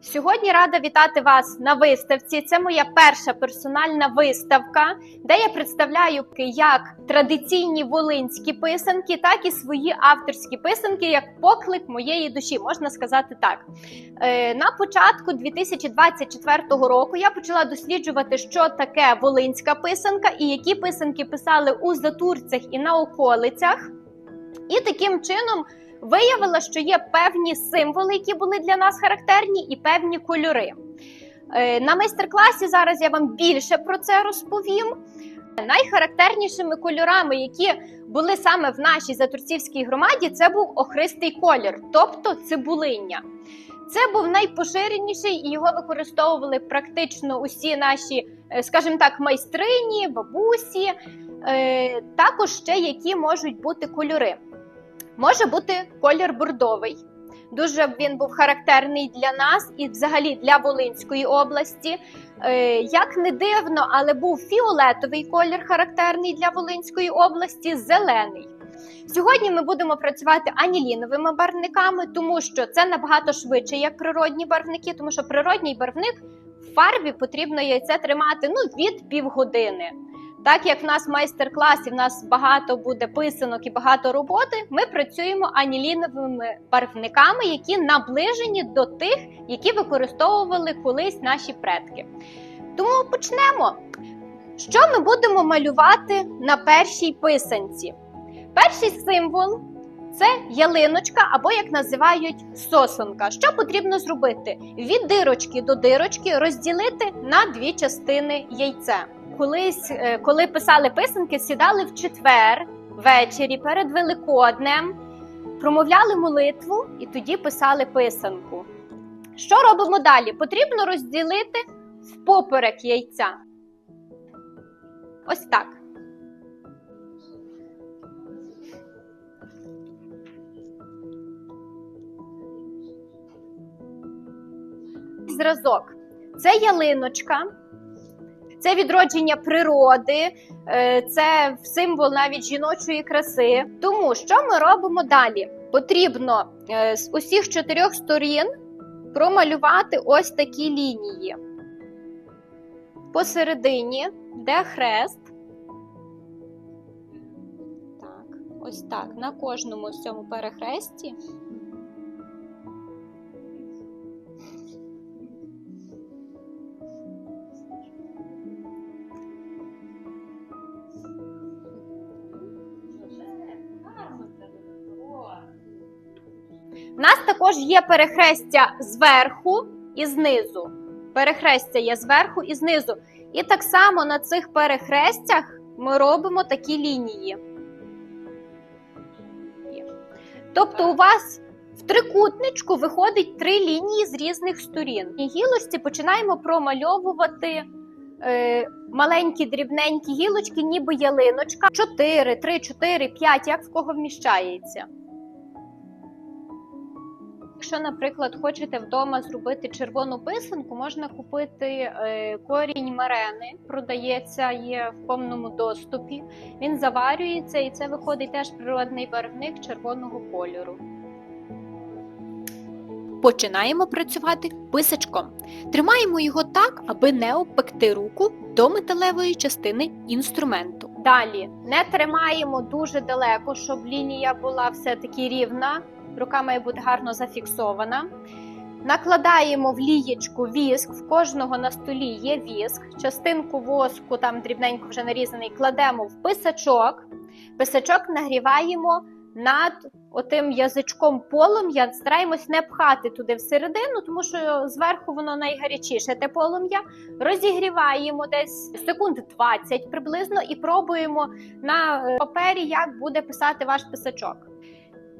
Сьогодні рада вітати вас на виставці. Це моя перша персональна виставка, де я представляю як традиційні волинські писанки, так і свої авторські писанки, як поклик моєї душі, можна сказати так. Е, На початку 2024 року я почала досліджувати, що таке волинська писанка і які писанки писали у затурцях і на околицях. І таким чином виявила, що є певні символи, які були для нас характерні, і певні кольори. Е, На майстер-класі зараз я вам більше про це розповім. Найхарактернішими кольорами, які були саме в нашій затурцівській громаді, це був охристий колір, тобто цибулиння. Це був найпоширеніший і його використовували практично усі наші, е, скажімо так, майстрині, бабусі. Е, Також ще які можуть бути кольори. Може бути колір бордовий. Дуже він був характерний для нас і взагалі для Волинської області. Е, як не дивно, але був фіолетовий колір характерний для Волинської області, зелений. Сьогодні ми будемо працювати аніліновими барвниками, тому що це набагато швидше, як природні барвники, тому що природній барвник в фарбі потрібно яйце тримати ну, від півгодини. Так як в нас в майстер-класі в нас багато буде писанок і багато роботи, ми працюємо аніліновими барвниками, які наближені до тих, які використовували колись наші предки. Тому почнемо. Що ми будемо малювати на першій писанці? Перший символ це ялиночка, або як називають сосонка. Що потрібно зробити? Від дирочки до дирочки розділити на дві частини яйця колись, е, коли писали писанки, сідали в четвер ввечері перед Великоднем, промовляли молитву і тоді писали писанку. Що робимо далі? Потрібно розділити впоперек яйця. Ось так. Зразок. Це ялиночка. Це відродження природи, е, це символ навіть жіночої краси. Тому що ми робимо далі? Потрібно е, з усіх чотирьох сторін промалювати ось такі лінії. Посередині, де хрест. Так, ось так. На кожному цьому перехресті. Також є перехрестя зверху і знизу. Перехрестя є зверху і знизу. І так само на цих перехрестях ми робимо такі лінії. Тобто, у вас в трикутничку виходить три лінії з різних сторін. І гілочці починаємо промальовувати е, маленькі дрібненькі гілочки, ніби ялиночка. 4, 3, 4, 5, як в кого вміщається. Якщо, наприклад, хочете вдома зробити червону писанку, можна купити е, корінь марени, продається, є в повному доступі. Він заварюється і це виходить теж природний барвник червоного кольору. Починаємо працювати писачком. Тримаємо його так, аби не обпекти руку до металевої частини інструменту. Далі не тримаємо дуже далеко, щоб лінія була все-таки рівна. Рука має бути гарно зафіксована. Накладаємо в лієчку віск, в кожного на столі є віск. Частинку воску, там дрібненько вже нарізаний, кладемо в писачок. Писачок нагріваємо над отим язичком полум'я. Стараємось не пхати туди всередину, тому що зверху воно найгарячіше те полум'я. Розігріваємо десь секунд 20 приблизно і пробуємо на е, папері, як буде писати ваш писачок.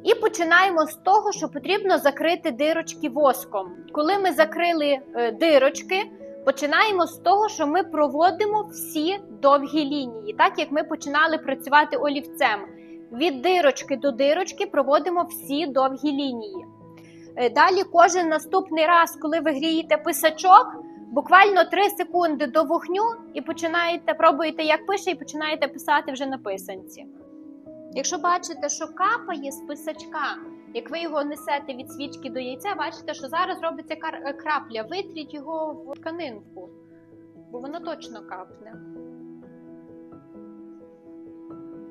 І починаємо з того, що потрібно закрити дирочки воском. Коли ми закрили е, дирочки, починаємо з того, що ми проводимо всі довгі лінії, так як ми починали працювати олівцем. Від дирочки до дирочки проводимо всі довгі лінії. Е, Далі, кожен наступний раз, коли ви грієте писачок, буквально 3 секунди до вогню і починаєте, пробуєте, як пише, і починаєте писати вже на писанці. Якщо бачите, що капає з писачка, Як ви його несете від свічки до яйця, бачите, що зараз робиться е, крапля. Витріть його в тканинку, бо воно точно капне.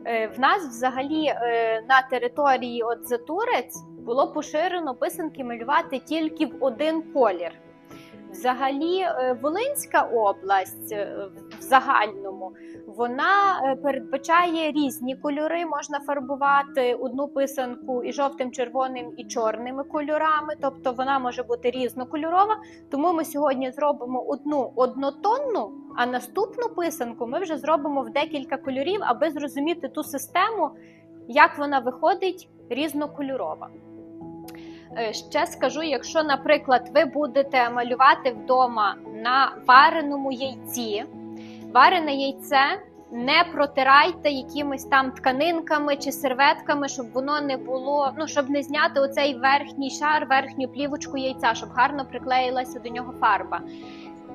Е, В нас взагалі е, на території от Затурець було поширено писанки малювати тільки в один колір. Взагалі, е, Волинська область е, в загальному вона е, передбачає різні кольори. Можна фарбувати одну писанку і жовтим, червоним, і чорними кольорами, тобто вона може бути різнокольорова. Тому ми сьогодні зробимо одну однотонну, а наступну писанку ми вже зробимо в декілька кольорів, аби зрозуміти ту систему, як вона виходить різнокольорова. Е, Ще скажу, якщо, наприклад, ви будете малювати вдома на вареному яйці, варене яйце не протирайте якимись там тканинками чи серветками, щоб воно не було, ну щоб не зняти оцей верхній шар, верхню плівочку яйця, щоб гарно приклеїлася до нього фарба.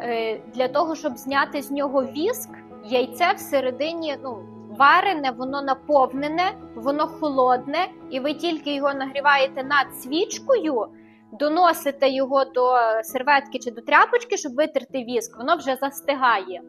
Е, Для того, щоб зняти з нього віск, яйце всередині, ну. Варене, воно наповнене, воно холодне, і ви тільки його нагріваєте над свічкою, доносите його до серветки чи до тряпочки, щоб витерти віск, воно вже застигає.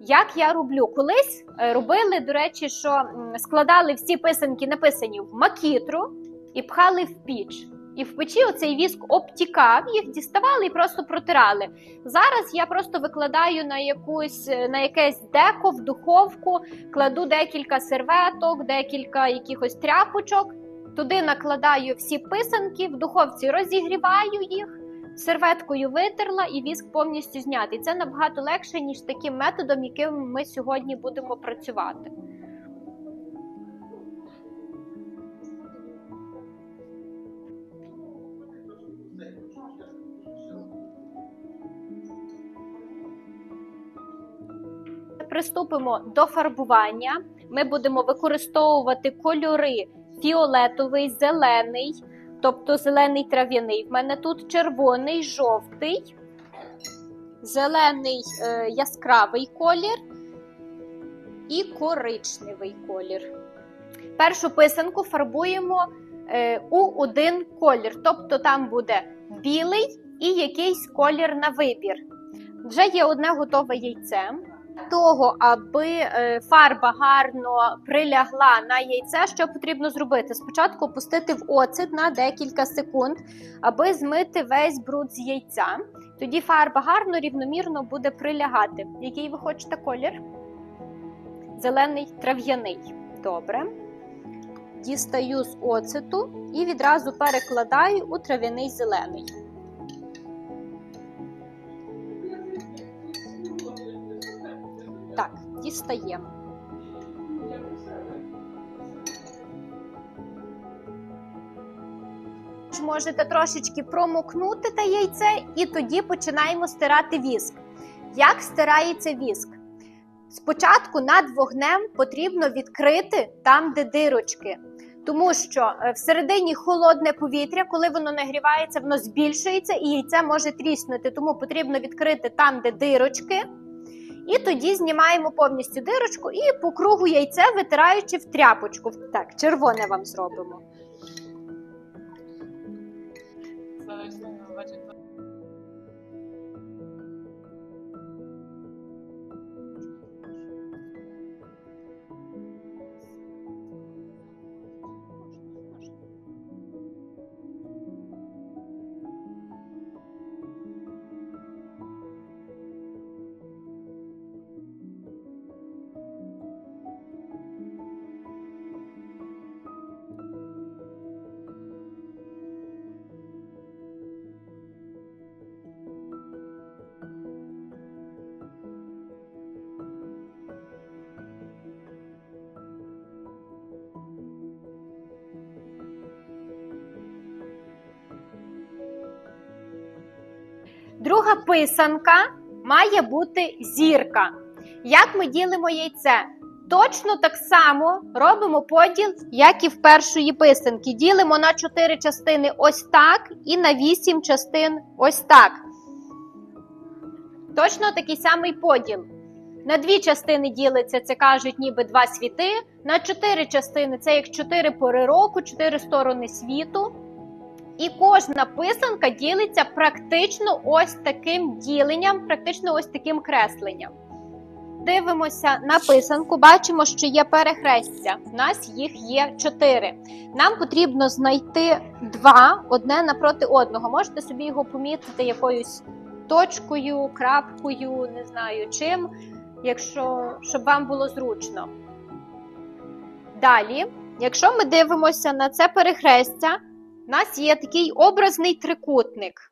Як я роблю? Колись е, робили, до речі, що складали всі писанки, написані в макітру, і пхали в піч. І в печі оцей віск обтікав, їх діставали і просто протирали. Зараз я просто викладаю на якусь е, на якесь деко в духовку, кладу декілька серветок, декілька якихось тряпочок. Туди накладаю всі писанки, в духовці розігріваю їх, серветкою витерла і віск повністю знятий. Це набагато легше, ніж таким методом, яким ми сьогодні будемо працювати. Приступимо до фарбування. Ми будемо використовувати кольори фіолетовий, зелений, тобто зелений трав'яний. В мене тут червоний, жовтий, зелений е, яскравий колір і коричневий колір. Першу писанку фарбуємо е, у один колір, тобто там буде білий і якийсь колір на вибір. Вже є одне готове яйце того, аби е, фарба гарно прилягла на яйце, що потрібно зробити? Спочатку опустити в оцет на декілька секунд, аби змити весь бруд з яйця. Тоді фарба гарно, рівномірно буде прилягати. Який ви хочете колір? Зелений трав'яний. Добре. Дістаю з оцету і відразу перекладаю у трав'яний зелений. Дістаємо. Можете трошечки промокнути те яйце, і тоді починаємо стирати віск. Як стирається віск? Спочатку над вогнем потрібно відкрити там, де дирочки. Тому що е, всередині холодне повітря, коли воно нагрівається, воно збільшується і яйце може тріснути. Тому потрібно відкрити там, де дирочки. І тоді знімаємо повністю дирочку і по кругу яйце витираючи в тряпочку. Так, червоне вам зробимо. Друга писанка має бути зірка. Як ми ділимо яйце? Точно так само робимо поділ, як і в першої писанки. Ділимо на 4 частини ось так, і на 8 частин ось так. Точно такий самий поділ. На дві частини ділиться, це кажуть, ніби два світи. На чотири частини це як чотири пори року, чотири сторони світу. І кожна писанка ділиться практично ось таким діленням, практично ось таким кресленням. Дивимося на писанку, бачимо, що є перехрестя. У нас їх є чотири. Нам потрібно знайти два одне напроти одного. Можете собі його помітити якоюсь точкою, крапкою, не знаю чим, якщо щоб вам було зручно. Далі, якщо ми дивимося на це перехрестя, у нас є такий образний трикутник.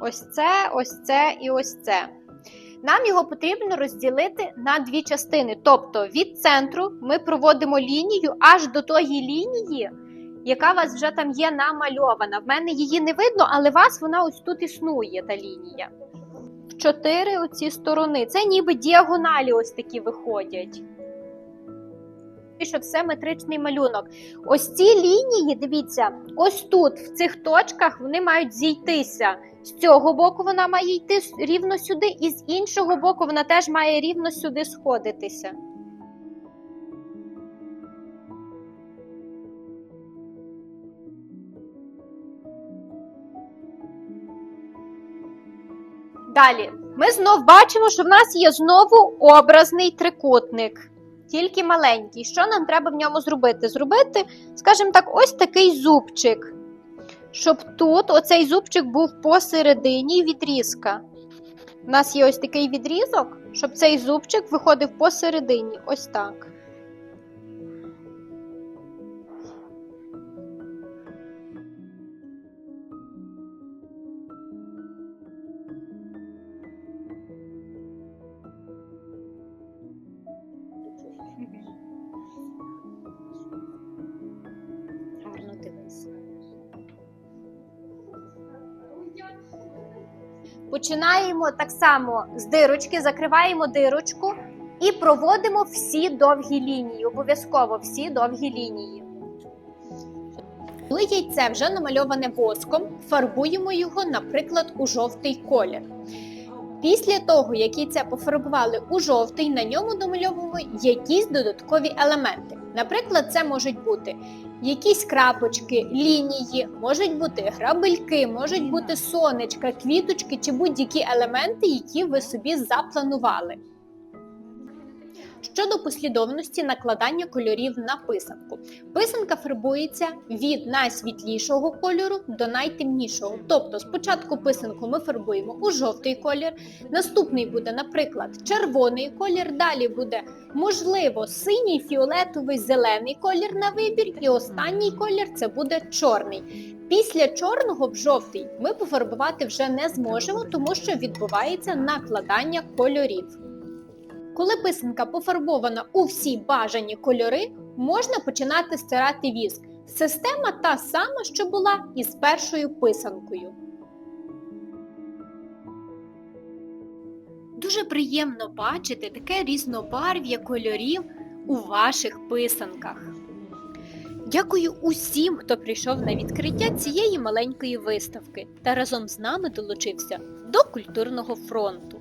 Ось це, ось це і ось це. Нам його потрібно розділити на дві частини. Тобто від центру ми проводимо лінію аж до тої лінії, яка у вас вже там є намальована. В мене її не видно, але у вас вона ось тут існує, та лінія. В чотири оці сторони. Це ніби діагоналі ось такі виходять. Що все метричний малюнок. Ось ці лінії, дивіться, ось тут, в цих точках, вони мають зійтися. З цього боку вона має йти рівно сюди, і з іншого боку вона теж має рівно сюди сходитися. Далі, ми знов бачимо, що в нас є знову образний трикутник, тільки маленький. Що нам треба в ньому зробити? Зробити, скажімо так, ось такий зубчик щоб тут оцей зубчик був посередині відрізка. У нас є ось такий відрізок, щоб цей зубчик виходив посередині. Ось так. Починаємо так само з дирочки, закриваємо дирочку і проводимо всі довгі лінії. Обов'язково всі довгі лінії. Коли яйце вже намальоване воском, фарбуємо його, наприклад, у жовтий колір. Після того, як яйце пофарбували у жовтий, на ньому домальовуємо якісь додаткові елементи. Наприклад, це можуть бути якісь крапочки, лінії, можуть бути грабельки, можуть бути сонечка, квіточки чи будь-які елементи, які ви собі запланували. Щодо послідовності накладання кольорів на писанку. Писанка фарбується від найсвітлішого кольору до найтемнішого. Тобто спочатку писанку ми фарбуємо у жовтий колір, наступний буде, наприклад, червоний колір, далі буде, можливо, синій, фіолетовий, зелений колір на вибір, і останній колір це буде чорний. Після чорного в жовтий ми пофарбувати вже не зможемо, тому що відбувається накладання кольорів. Коли писанка пофарбована у всі бажані кольори, можна починати стирати віск. Система та сама, що була із першою писанкою. Дуже приємно бачити таке різнобарв'я кольорів у ваших писанках. Дякую усім, хто прийшов на відкриття цієї маленької виставки та разом з нами долучився до культурного фронту.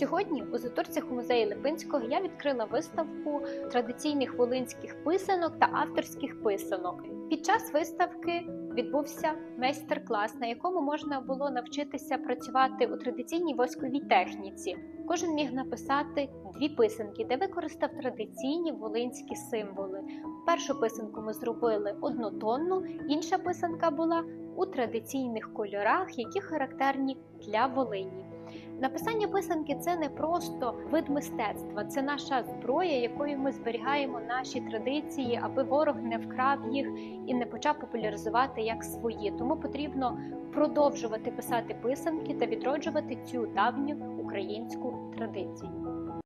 Сьогодні у затурцях музею Липинського я відкрила виставку традиційних волинських писанок та авторських писанок. Під час виставки відбувся майстер-клас, на якому можна було навчитися працювати у традиційній восковій техніці. Кожен міг написати дві писанки, де використав традиційні волинські символи. Першу писанку ми зробили однотонну, інша писанка була у традиційних кольорах, які характерні для Волині. Написання писанки це не просто вид мистецтва, це наша зброя, якою ми зберігаємо наші традиції, аби ворог не вкрав їх і не почав популяризувати як свої. Тому потрібно продовжувати писати писанки та відроджувати цю давню українську традицію.